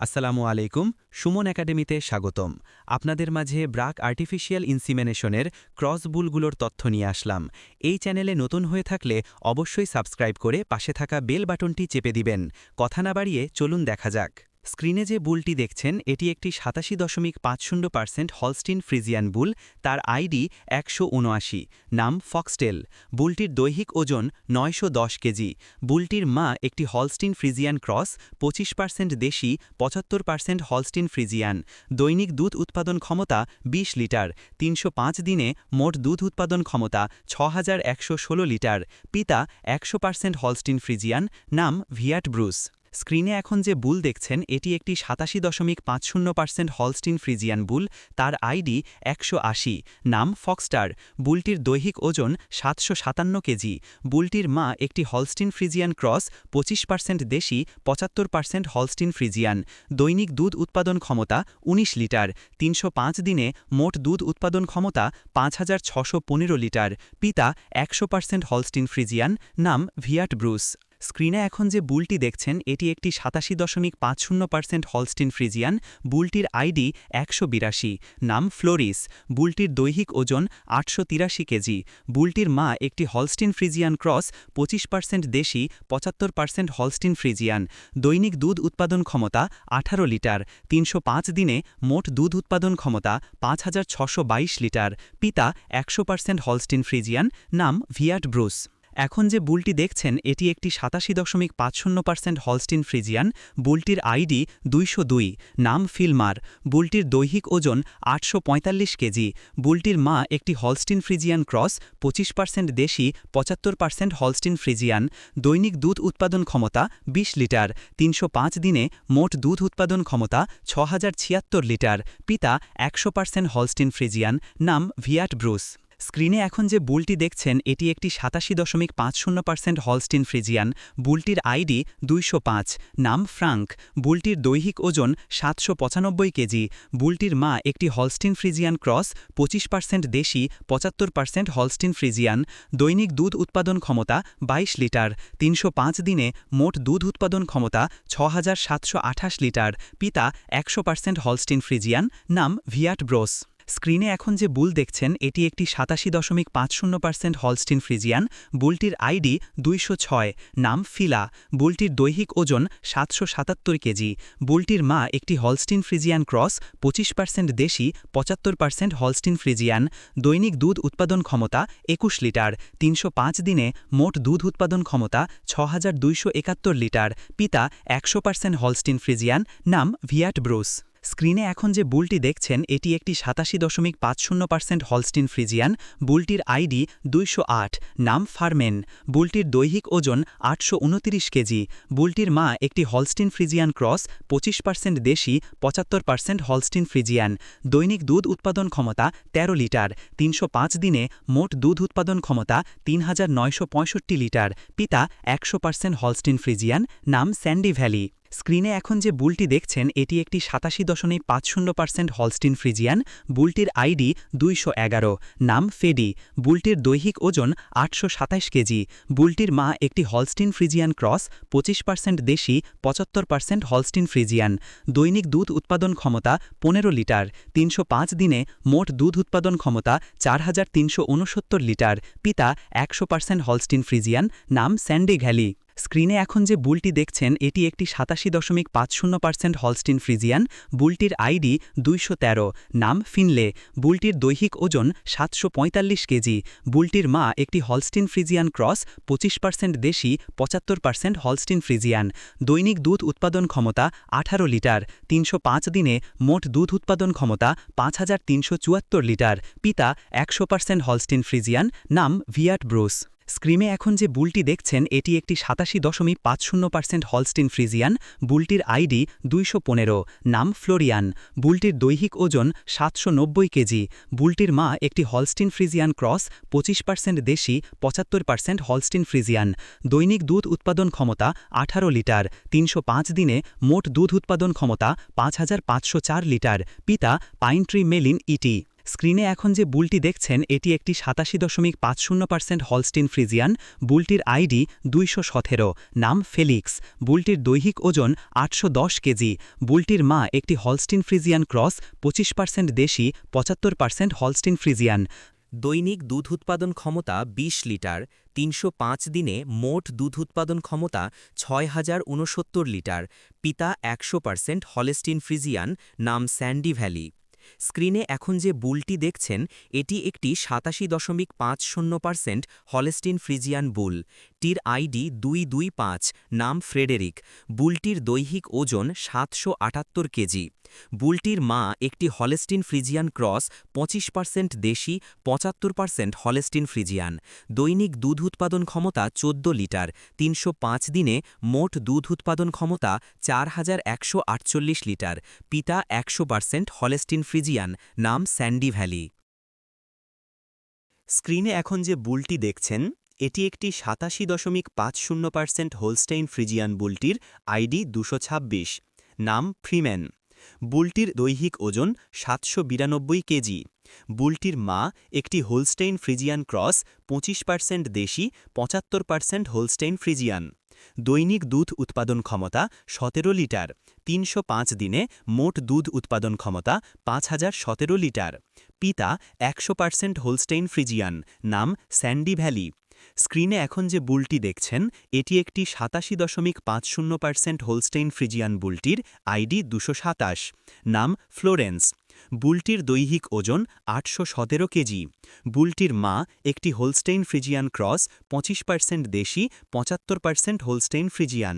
আসসালামু আলাইকুম, সুমন একাডেমিতে স্বাগতম। আপনাদের মাঝে ব্রাক আর্টিফিশিয়াল ইনসিমেনেশনের ক্রস বুলগুলোর তথ্য নিয়ে আসলাম। এই চ্যানেলে নতুন হয়ে থাকলে অবশ্যই সাবস্ক্রাইব করে পাশে থাকা বেল বাটনটি চেপে দিবেন। কথা না বাড়িয়ে চলুন দেখা যাক। স্ক্রিনে যে বুলটি দেখছেন, এটি একটি সাতাশি দশমিক পাঁচ শূন্য পার্সেন্ট হলস্টিন ফ্রিজিয়ান বুল। তার আইডি একশো উনআশি, নাম ফক্সটেল। বুলটির দৈহিক ওজন নয়শো দশ কেজি। বুলটির মা একটি হলস্টিন ফ্রিজিয়ান ক্রস, পঁচিশ পার্সেন্ট দেশি, পঁচাত্তর পার্সেন্ট হলস্টিন ফ্রিজিয়ান। দৈনিক দুধ উৎপাদন ক্ষমতা ২০ লিটার। তিনশো পাঁচ দিনে মোট দুধ উৎপাদন ক্ষমতা ছ লিটার। পিতা একশো পার্সেন্ট হলস্টিন ফ্রিজিয়ান, নাম ভিয়াট ব্রুস। স্ক্রিনে এখন যে বুল দেখছেন, এটি একটি সাতাশি দশমিক পাঁচ শূন্য পার্সেন্ট হলস্টিন ফ্রিজিয়ান বুল। তার আইডি একশো আশি। নাম ফক্সটার। বুলটির দৈহিক ওজন সাতশো সাতান্ন কেজি। বুলটির মা একটি হলস্টিন ফ্রিজিয়ান ক্রস, পঁচিশ পার্সেন্ট দেশি, পঁচাত্তর পার্সেন্ট হলস্টিন ফ্রিজিয়ান। দৈনিক দুধ উৎপাদন ক্ষমতা ১৯ লিটার। তিনশো পাঁচ দিনে মোট দুধ উৎপাদন ক্ষমতা পাঁচ লিটার। পিতা একশো পার্সেন্ট হলস্টিন ফ্রিজিয়ান। নাম ভিয়াট ব্রুস। স্ক্রিনে এখন যে বুলটি দেখছেন, এটি একটি সাতাশি দশমিক পাঁচ শূন্য পার্সেন্ট হলস্টিন ফ্রিজিয়ান। বুলটির আইডি একশো বিরাশি। নাম ফ্লোরিস। বুলটির দৈহিক ওজন আটশো তিরাশি কেজি। বুলটির মা একটি হলস্টিন ফ্রিজিয়ান ক্রস, পঁচিশ পার্সেন্ট দেশি, পঁচাত্তর পার্সেন্ট হলস্টিন ফ্রিজিয়ান। দৈনিক দুধ উৎপাদন ক্ষমতা আঠারো লিটার। তিনশো পাঁচ দিনে মোট দুধ উৎপাদন ক্ষমতা পাঁচ হাজার ছশো বাইশ লিটার। পিতা একশো পার্সেন্ট হলস্টিন ফ্রিজিয়ান। নাম ভিয়াট ব্রুস। এখন যে বুলটি দেখছেন, এটি একটি সাতাশি দশমিক পাঁচ শূন্য পার্সেন্ট হলস্টিন ফ্রিজিয়ান। বুলটির আইডি দুইশো দুই, নাম ফিলমার। বুলটির দৈহিক ওজন আটশো পঁয়তাল্লিশ কেজি। বুলটির মা একটি হলস্টিন ফ্রিজিয়ান ক্রস, পঁচিশ পার্সেন্ট দেশি, পঁচাত্তর পার্সেন্ট হলস্টিন ফ্রিজিয়ান। দৈনিক দুধ উৎপাদন ক্ষমতা ২০ লিটার। তিনশো পাঁচ দিনে মোট দুধ উৎপাদন ক্ষমতা ছ লিটার। পিতা একশো পার্সেন্ট হলস্টিন ফ্রিজিয়ান, নাম ভিয়াট ব্রুস। স্ক্রিনে এখন যে বুলটি দেখছেন, এটি একটি সাতাশি দশমিক পাঁচ শূন্য পার্সেন্ট হলস্টিন ফ্রিজিয়ান। বুলটির আইডি দুইশো পাঁচ, নাম ফ্রাঙ্ক। বুলটির দৈহিক ওজন সাতশো পঁচানব্বই কেজি। বুলটির মা একটি হলস্টিন ফ্রিজিয়ান ক্রস, পঁচিশ পার্সেন্ট দেশি, পঁচাত্তর পার্সেন্ট হলস্টিন ফ্রিজিয়ান। দৈনিক দুধ উৎপাদন ক্ষমতা ২২ লিটার। তিনশো পাঁচ দিনে মোট দুধ উৎপাদন ক্ষমতা ছ লিটার। পিতা একশো পার্সেন্ট হলস্টিন ফ্রিজিয়ান, নাম ভিয়াট ব্রোস। স্ক্রিনে এখন যে বুল দেখছেন, এটি একটি সাতাশি দশমিক পাঁচ শূন্য পার্সেন্ট হলস্টিন ফ্রিজিয়ান। বুলটির আইডি দুইশো ছয়, নাম ফিলা। বুলটির দৈহিক ওজন সাতশো সাতাত্তর কেজি। বুলটির মা একটি হলস্টিন ফ্রিজিয়ান ক্রস, পঁচিশ পার্সেন্ট দেশি, পঁচাত্তর পার্সেন্ট হলস্টিন ফ্রিজিয়ান। দৈনিক দুধ উৎপাদন ক্ষমতা একুশ লিটার। তিনশো পাঁচ দিনে মোট দুধ উৎপাদন ক্ষমতা ছ লিটার। পিতা একশো পার্সেন্ট হলস্টিন ফ্রিজিয়ান, নাম ভিয়াট ব্রুস। স্ক্রিনে এখন যে বুলটি দেখছেন, এটি একটি সাতাশি দশমিক পাঁচ শূন্য পার্সেন্ট হলস্টিন ফ্রিজিয়ান। বুলটির আইডি দুইশো আট, নাম ফার্মেন। বুলটির দৈহিক ওজন আটশো উনত্রিশ কেজি। বুলটির মা একটি হলস্টিন ফ্রিজিয়ান ক্রস, পঁচিশ পার্সেন্ট দেশি, পঁচাত্তর পার্সেন্ট হলস্টিন ফ্রিজিয়ান। দৈনিক দুধ উৎপাদন ক্ষমতা ১৩ লিটার। তিনশো পাঁচ দিনে মোট দুধ উৎপাদন ক্ষমতা তিন হাজার নয়শো পঁয়ষট্টি লিটার। পিতা একশো পার্সেন্ট হলস্টিন ফ্রিজিয়ান, নাম স্যান্ডি ভ্যালি। স্ক্রিনে এখন যে বুলটি দেখছেন, এটি একটি সাতাশি দশমিক পাঁচ শূন্য পার্সেন্ট হলস্টিন ফ্রিজিয়ান। বুলটির আইডি দুইশো এগারো। নাম ফেডি। বুলটির দৈহিক ওজন আটশো সাতাইশ কেজি। বুলটির মা একটি হলস্টিন ফ্রিজিয়ান ক্রস, পঁচিশ পার্সেন্ট দেশি, পঁচাত্তর পার্সেন্ট হলস্টিন ফ্রিজিয়ান। দৈনিক দুধ উৎপাদন ক্ষমতা পনেরো লিটার। তিনশো পাঁচ দিনে মোট দুধ উৎপাদন ক্ষমতা চার হাজার তিনশো উনসত্তর লিটার। পিতা একশো পার্সেন্ট হলস্টিন ফ্রিজিয়ান। নাম স্যান্ডি ঘ্যালি। স্ক্রিনে এখন যে বুলটি দেখছেন, এটি একটি সাতাশি দশমিক পাঁচ শূন্য পার্সেন্ট হলস্টিন ফ্রিজিয়ান। বুলটির আইডি দুইশো তেরো, নাম ফিনলে। বুলটির দৈহিক ওজন সাতশো পঁয়তাল্লিশ কেজি। বুলটির মা একটি হলস্টিন ফ্রিজিয়ান ক্রস, পঁচিশ পার্সেন্ট দেশি, পঁচাত্তর পার্সেন্ট হলস্টিন ফ্রিজিয়ান। দৈনিক দুধ উৎপাদন ক্ষমতা আঠারো লিটার, তিনশো পাঁচ দিনে মোট দুধ উৎপাদন ক্ষমতা পাঁচ হাজার তিনশো চুয়াত্তর লিটার। পিতা একশো পার্সেন্ট হলস্টিন ফ্রিজিয়ান, নাম ভিয়াট ব্রুস। স্ক্রিমে এখন যে বুলটি দেখছেন, এটি একটি সাতাশি দশমিক পাঁচ শূন্য পার্সেন্ট হলস্টিন ফ্রিজিয়ান। বুলটির আইডি দুইশো পনেরো, নাম ফ্লোরিয়ান। বুলটির দৈহিক ওজন সাতশো নব্বই কেজি। বুলটির মা একটি হলস্টিন ফ্রিজিয়ান ক্রস, পঁচিশ পার্সেন্ট দেশি, পঁচাত্তর পার্সেন্ট হলস্টিন ফ্রিজিয়ান। দৈনিক দুধ উৎপাদন ক্ষমতা আঠারো লিটার। তিনশো পাঁচ দিনে মোট দুধ উৎপাদন ক্ষমতা পাঁচ হাজার পাঁচশো চার লিটার। পিতা পাইনট্রি মেলিন ইটি। স্ক্রিনে এখন যে বুলটি দেখছেন, এটি একটি সাতাশি দশমিক পাঁচ শূন্য পার্সেন্ট হলস্টিন ফ্রিজিয়ান। বুলটির আইডি দুইশো সতেরো। নাম ফেলিক্স। বুলটির দৈহিক ওজন আটশো দশ কেজি। বুলটির মা একটি হলস্টিন ফ্রিজিয়ান ক্রস, পঁচিশ পার্সেন্ট দেশি, পঁচাত্তর পার্সেন্ট হলস্টিন ফ্রিজিয়ান। দৈনিক দুধ উৎপাদন ক্ষমতা ২০ লিটার। তিনশো পাঁচ দিনে মোট দুধ উৎপাদন ক্ষমতা ছয় হাজার উনসত্তর লিটার। পিতা একশো পার্সেন্ট হলেস্টিন ফ্রিজিয়ান। নাম স্যান্ডি ভ্যালি। স্ক্রিনে এখন যে বুলটি দেখছেন, এটি একটি সাতাশি দশমিক পাঁচ শূন্য পার্সেন্ট হলেস্টিন ফ্রিজিয়ান বুল। টির আইডি দুই দুই পাঁচ, নাম ফ্রেডেরিক। বুলটির দৈহিক ওজন সাতশো আটাত্তর কেজি। বুলটির মা একটি হলেস্টিন ফ্রিজিয়ান ক্রস, পঁচিশ পার্সেন্ট দেশি, পঁচাত্তর পার্সেন্ট হলেস্টিন ফ্রিজিয়ান। দৈনিক দুধ উৎপাদন ক্ষমতা চোদ্দ লিটার, তিনশো পাঁচ দিনে মোট দুধ উৎপাদন ক্ষমতা চার হাজার একশো আটচল্লিশ লিটার। পিতা একশো পার্সেন্ট হলেস্টিন ফ্রিজিয়ান, নাম স্যান্ডি ভ্যালি। স্ক্রিনে এখন যে বুলটি দেখছেন, এটি একটি সাতাশি দশমিক পাঁচ শূন্য পার্সেন্ট হোলস্টেইন ফ্রিজিয়ান বুলটির আইডি দুশো নাম ফ্রিম্যান। বুলটির দৈহিক ওজন সাতশো বিরানব্বই কেজি। বুলটির মা একটি হোলস্টেইন ফ্রিজিয়ান ক্রস, পঁচিশ পার্সেন্ট দেশি, পঁচাত্তর পার্সেন্ট হোলস্টেইন ফ্রিজিয়ান। দৈনিক দুধ উৎপাদন ক্ষমতা সতেরো লিটার। তিনশো পাঁচ দিনে মোট দুধ উৎপাদন ক্ষমতা পাঁচ হাজার সতেরো লিটার। পিতা একশো পার্সেন্ট হোলস্টেইন ফ্রিজিয়ান, নাম স্যান্ডি ভ্যালি। স্ক্রিনে এখন যে বুলটি দেখছেন, এটি একটি সাতাশি দশমিক পাঁচ শূন্য পার্সেন্ট হোলস্টেইন ফ্রিজিয়ান বুলটির আইডি দুশো সাতাশ, নাম ফ্লোরেন্স। বুলটির দৈহিক ওজন আটশো সতেরো কেজি। বুলটির মা একটি হোলস্টেইন ফ্রিজিয়ান ক্রস, পঁচিশ পার্সেন্ট দেশি, পঁচাত্তর পার্সেন্ট হোলস্টেইন ফ্রিজিয়ান।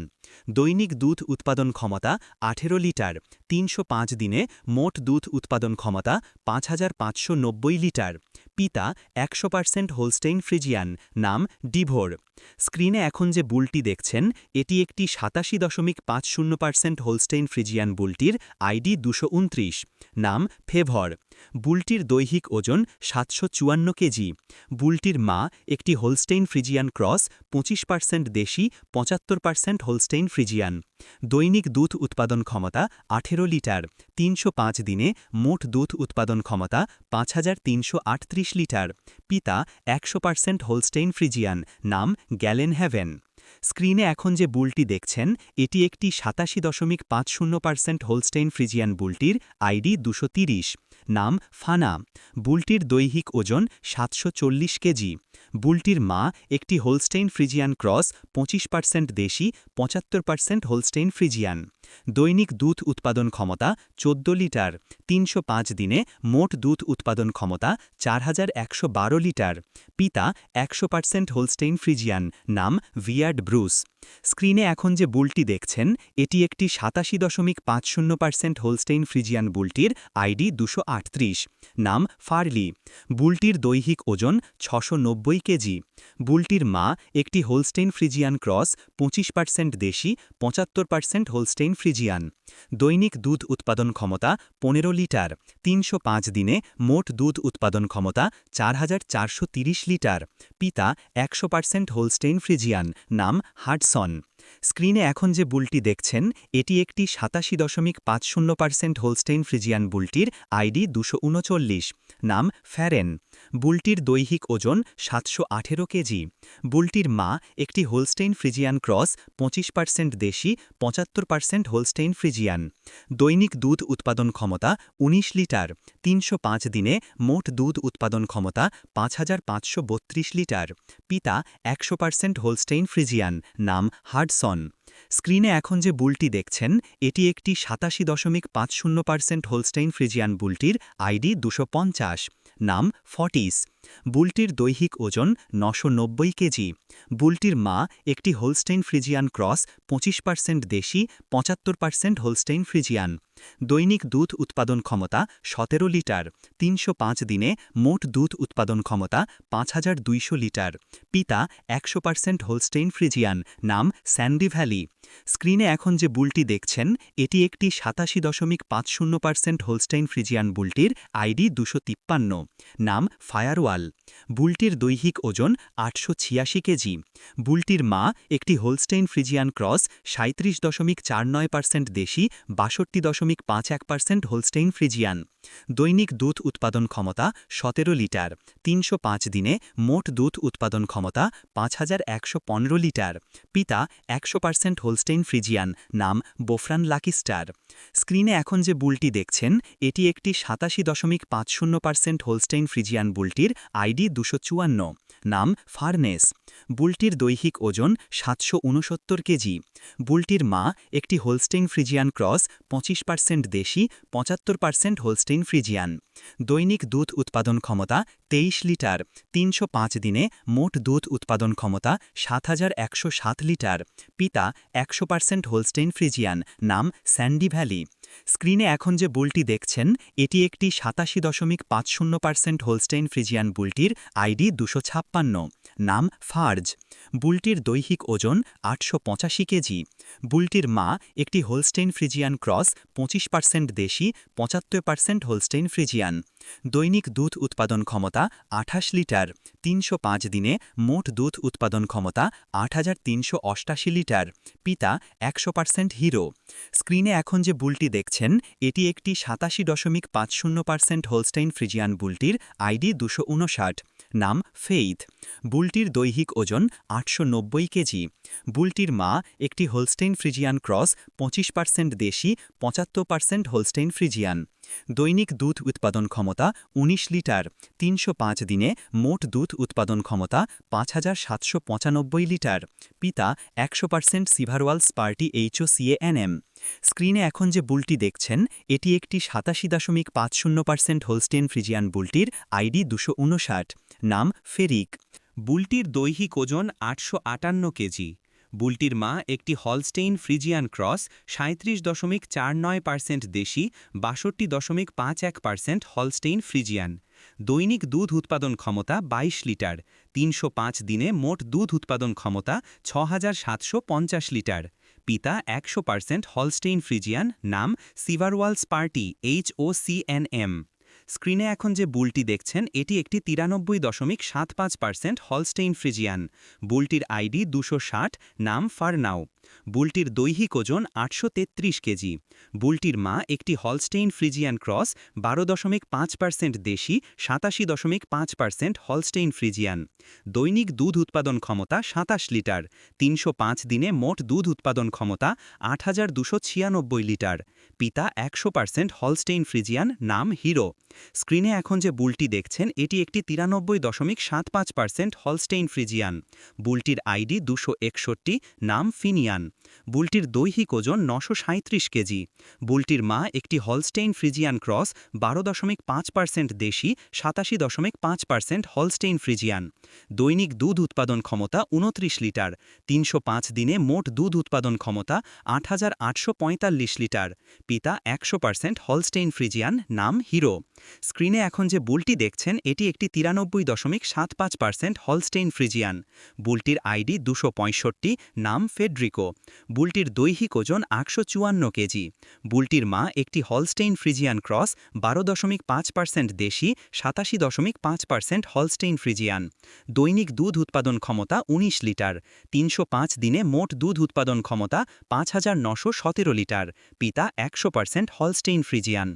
দৈনিক দুধ উৎপাদন ক্ষমতা আঠেরো লিটার, তিনশো পাঁচ দিনে মোট দুধ উৎপাদন ক্ষমতা পাঁচ হাজার পাঁচশো নব্বই লিটার। পিতা একশো পার্সেন্ট হোলস্টেইন ফ্রিজিয়ান নাম ডিভোর। স্ক্রিনে এখন যে বুলটি দেখছেন, এটি একটি সাতাশি দশমিক পাঁচ শূন্য পার্সেন্ট হোলস্টেইন ফ্রিজিয়ান বুলটির আইডি দুশো নাম ফেভর। বুলটির দৈহিক ওজন সাতশো চুয়ান্ন কেজি। বুলটির মা একটি হোলস্টেইন ফ্রিজিয়ান ক্রস, পঁচিশ পার্সেন্ট দেশি, পঁচাত্তর পার্সেন্ট হোলস্টেইন ফ্রিজিয়ান। দৈনিক দুধ উৎপাদন ক্ষমতা আঠেরো লিটার, তিনশো পাঁচ দিনে মোট দুধ উৎপাদন ক্ষমতা পাঁচ হাজার তিনশো আটত্রিশ লিটার। পিতা একশো পার্সেন্ট হোলস্টেইন ফ্রিজিয়ান, নাম গ্যালেন হ্যাভেন। স্ক্রিনে এখন যে বুলটি দেখছেন, এটি একটি সাতাশি দশমিক পাঁচ শূন্য পার্সেন্ট হোলস্টেইন ফ্রিজিয়ান বুলটির আইডি দুশো নাম ফানা। বুলটির দৈহিক ওজন সাতশো চল্লিশ কেজি। বুলটির মা একটি হোলস্টেইন ফ্রিজিয়ান ক্রস, পঁচিশ পার্সেন্ট দেশি, পঁচাত্তর পার্সেন্ট হোলস্টেইন ফ্রিজিয়ান। দৈনিক দুধ উৎপাদন ক্ষমতা চোদ্দ লিটার। তিনশো পাঁচ দিনে মোট দুধ উৎপাদন ক্ষমতা চার হাজার একশো বারো লিটার। পিতা একশো পার্সেন্ট হোলস্টেইন ফ্রিজিয়ান, নাম ভিয়ার্ড ব্রুস। স্ক্রিনে এখন যে বুলটি দেখছেন, এটি একটি সাতাশি দশমিক পাঁচ শূন্য পার্সেন্ট হোলস্টেইন ফ্রিজিয়ান বুলটির আইডি দুশো নাম ফার্লি। বুলটির দৈহিক ওজন ছশো কেজি। বুলটির মা একটি হোলস্টেইন ফ্রিজিয়ান ক্রস, পঁচিশ পার্সেন্ট দেশি, পঁচাত্তর পার্সেন্ট হোলস্টেইন ফ্রিজিয়ান। দৈনিক দুধ উৎপাদন ক্ষমতা পনেরো লিটার। তিনশো পাঁচ দিনে মোট দুধ উৎপাদন ক্ষমতা চার হাজার চারশো লিটার। পিতা একশো পার্সেন্ট হোলস্টেইন ফ্রিজিয়ান। নাম হার্টসন। স্ক্রিনে এখন যে বুলটি দেখছেন, এটি একটি সাতাশি দশমিক পাঁচ শূন্য পার্সেন্ট হোলস্টেইন ফ্রিজিয়ান বুলটির আইডি দুশো উনচল্লিশ, নাম ফ্যারেন বুলটির দৈহিক ওজন সাতশো আঠেরো কেজি। বুলটির মা একটি হোলস্টেইন ফ্রিজিয়ান ক্রস পঁচিশ পার্সেন্ট দেশি, পঁচাত্তর পার্সেন্ট হোলস্টেইন ফ্রিজিয়ান দৈনিক দুধ উৎপাদন ক্ষমতা ১৯ লিটার। তিনশো পাঁচ দিনে মোট দুধ উৎপাদন ক্ষমতা পাঁচ হাজার পাঁচশো বত্রিশ লিটার। পিতা একশো পার্সেন্ট হোলস্টেইন ফ্রিজিয়ান, নাম হার্ডসন। স্ক্রিনে এখন যে বুলটি দেখছেন, এটি একটি সাতাশি দশমিক পাঁচ শূন্য পার্সেন্ট হোলস্টেইন ফ্রিজিয়ান বুলটির আইডি দুশো নাম ফটিস বুলটির দৈহিক ওজন নশো কেজি। বুলটির মা একটি হোলস্টেইন ফ্রিজিয়ান ক্রস পঁচিশ পার্সেন্ট দেশি, পঁচাত্তর পার্সেন্ট হোলস্টেইন ফ্রিজিয়ান। দৈনিক দুধ উৎপাদন ক্ষমতা সতেরো লিটার। তিনশো পাঁচ দিনে মোট দুধ উৎপাদন ক্ষমতা পাঁচ হাজার দুইশো লিটার। পিতা একশো পার্সেন্ট হোলস্টেইন ফ্রিজিয়ান, নাম স্যান্ডি ভ্যালি। স্ক্রিনে এখন যে বুলটি দেখছেন, এটি একটি সাতাশি দশমিক পাঁচ শূন্য পার্সেন্ট হোলস্টেইন ফ্রিজিয়ান বুলটির আইডি দুশো তিপ্পান্ন, নাম ফায়ারওয়াল। বুলটির দৈহিক ওজন আটশো ছিয়াশি কেজি। বুলটির মা একটি হোলস্টেইন ফ্রিজিয়ান ক্রস সাঁত্রিশ দশমিক চার নয় পার্সেন্ট দেশি, বাষট্টি দশমিক পাঁচ এক পার্সেন্ট হোলস্টেইন ফ্রিজিয়ান। দৈনিক দুধ উৎপাদন ক্ষমতা সতেরো লিটার, তিনশো পাঁচ দিনে মোট দুধ উৎপাদন ক্ষমতা পাঁচ হাজার একশো পনেরো লিটার। পিতা একশো পার্সেন্ট হোলস্টেইন ফ্রিজিয়ান, নাম বোফরান লাকি স্টার। স্ক্রিনে এখন যে বুলটি দেখছেন, এটি একটি সাতাশি দশমিক পাঁচ শূন্য পার্সেন্ট হোলস্টেইন ফ্রিজিয়ান বুলটির আইডি দুশো চুয়ান্ন, নাম ফারনেস। বুলটির দৈহিক ওজন সাতশো উনসত্তর কেজি। বুলটির মা একটি হোলস্টেইন ফ্রিজিয়ান ক্রস পঁচিশ পার্সেন্ট দেশি, পঁচাত্তর পার্সেন্ট হোলস্টেইন ফ্রিজিয়ান। দৈনিক দুধ উৎপাদন ক্ষমতা লিটার, তিনশো পাঁচ দিনে মোট দুধ উৎপাদন ক্ষমতা সাত হাজার একশো সাত লিটার। পিতা একশো পার্সেন্ট হোলস্টেইন ফ্রিজিয়ান, নাম স্যান্ডি ভ্যালি। স্ক্রিনে এখন যে বুলটি দেখছেন, এটি একটি সাতাশি দশমিক পাঁচ শূন্য পার্সেন্ট হোলস্টেইন ফ্রিজিয়ান বুলটির আইডি দুশো ছাপ্পান্ন, নাম ফার্জ। বুলটির দৈহিক ওজন আটশো পঁচাশি কেজি। বুলটির মা একটি হোলস্টেইন ফ্রিজিয়ান ক্রস পঁচিশ পার্সেন্ট দেশি, পঁচাত্তর পার্সেন্ট হোলস্টেইন ফ্রিজিয়ান। দৈনিক দুধ উৎপাদন ক্ষমতা আঠাশ লিটার, তিনশো পাঁচ দিনে মোট দুধ উৎপাদন ক্ষমতা আট লিটার, পিতা একশো হিরো। স্ক্রিনে এখন যে বুলটি দেখছেন, এটি একটি সাতাশি দশমিক পাঁচ শূন্য পার্সেন্ট হোলস্টেইন ফ্রিজিয়ান বুলটির আইডি দুশো উনষাট, নাম ফেইথ। বুলটির দৈহিক ওজন আটশো নব্বই কেজি। বুলটির মা একটি হোলস্টেইন ফ্রিজিয়ান ক্রস পঁচিশ পার্সেন্ট দেশি, পঁচাত্তর পার্সেন্ট হোলস্টেইন ফ্রিজিয়ান। দৈনিক দুধ উৎপাদন ক্ষমতা ১৯ লিটার, তিনশো পাঁচ দিনে মোট দুধ উৎপাদন ক্ষমতা পাঁচ হাজার সাতশো পঁচানব্বই লিটার। পিতা একশো পার্সেন্ট সিভারওয়াল স্পার্টি এইচও সিএএনএম স্ক্রিনে এখন যে বুলটি দেখছেন, এটি একটি সাতাশি দশমিক পাঁচ শূন্য পার্সেন্ট হোলস্টেন ফ্রিজিয়ান বুলটির আইডি দুশো নাম ফেরিক। বুলটির দৈহিক ওজন আটশো আটান্ন কেজি। বুলটির মা একটি হলস্টেইন ফ্রিজিয়ান ক্রস সাঁত্রিশ দশমিক চার নয় পার্সেন্ট দেশি, বাষট্টি দশমিক পাঁচ এক পার্সেন্ট হলস্টেইন ফ্রিজিয়ান দৈনিক দুধ উৎপাদন ক্ষমতা ২২ লিটার, তিনশো পাঁচ দিনে মোট দুধ উৎপাদন ক্ষমতা ছ লিটার। পিতা একশো পার্সেন্ট হলস্টেইন ফ্রিজিয়ান, নাম সিভারওয়ালস পার্টি এইচ ও সিএনএম স্ক্রিনে এখন যে বুলটি দেখছেন, এটি একটি তিরানব্বই দশমিক সাত পাঁচ পার্সেন্ট হলস্টেইন ফ্রিজিয়ান। বুলটির আইডি দুশো ষাট, নাম ফারনাও বুলটির দৈহিক ওজন আটশো তেত্রিশ কেজি। বুলটির মা একটি হলস্টেইন ফ্রিজিয়ান ক্রস, বারো দশমিক পাঁচ পার্সেন্ট দেশি, সাতাশি দশমিক পাঁচ পার্সেন্ট হলস্টেইন ফ্রিজিয়ান। দৈনিক দুধ উৎপাদন ক্ষমতা সাতাশ লিটার, তিনশো পাঁচ দিনে মোট দুধ উৎপাদন ক্ষমতা আট লিটার। পিতা একশো পার্সেন্ট হলস্টেইন ফ্রিজিয়ান, নাম হিরো। স্ক্রিনে এখন যে বুলটি দেখছেন, এটি একটি তিরানব্বই দশমিক সাত পাঁচ পার্সেন্ট হলস্টেইন ফ্রিজিয়ান। বুলটির আইডি দুশো নাম ফিনিয়ান বুলটির দৈহিক ওজন নশো কেজি। বুলটির মা একটি হলস্টেইন ফ্রিজিয়ান ক্রস, বারো দশমিক পাঁচ পার্সেন্ট দেশি, সাতাশি দশমিক পাঁচ পার্সেন্ট হলস্টেইন ফ্রিজিয়ান। দৈনিক দুধ উৎপাদন ক্ষমতা উনত্রিশ লিটার। তিনশো পাঁচ দিনে মোট দুধ উৎপাদন ক্ষমতা আট হাজার আটশো পঁয়তাল্লিশ লিটার। পিতা একশো পার্সেন্ট হলস্টেইন ফ্রিজিয়ান, নাম হিরো। স্ক্রিনে এখন যে বুলটি দেখছেন, এটি একটি তিরানব্বই দশমিক সাত পাঁচ পার্সেন্ট হলস্টেইন ফ্রিজিয়ান। বুলটির আইডি দুশো নাম ফেডরিকো। বুলটির দৈহিক ওজন আটশো চুয়ান্ন কেজি। বুলটির মা একটি হলস্টেইন ফ্রিজিয়ান ক্রস, বারো দশমিক পাঁচ পার্সেন্ট দেশি, সাতাশি দশমিক পাঁচ পার্সেন্ট হলস্টেইন ফ্রিজিয়ান। দৈনিক দুধ উৎপাদন ক্ষমতা ১৯ লিটার। তিনশো পাঁচ দিনে মোট দুধ উৎপাদন ক্ষমতা পাঁচ লিটার। পিতা একশো পার্সেন্ট হলস্টেইন ফ্রিজিয়ান।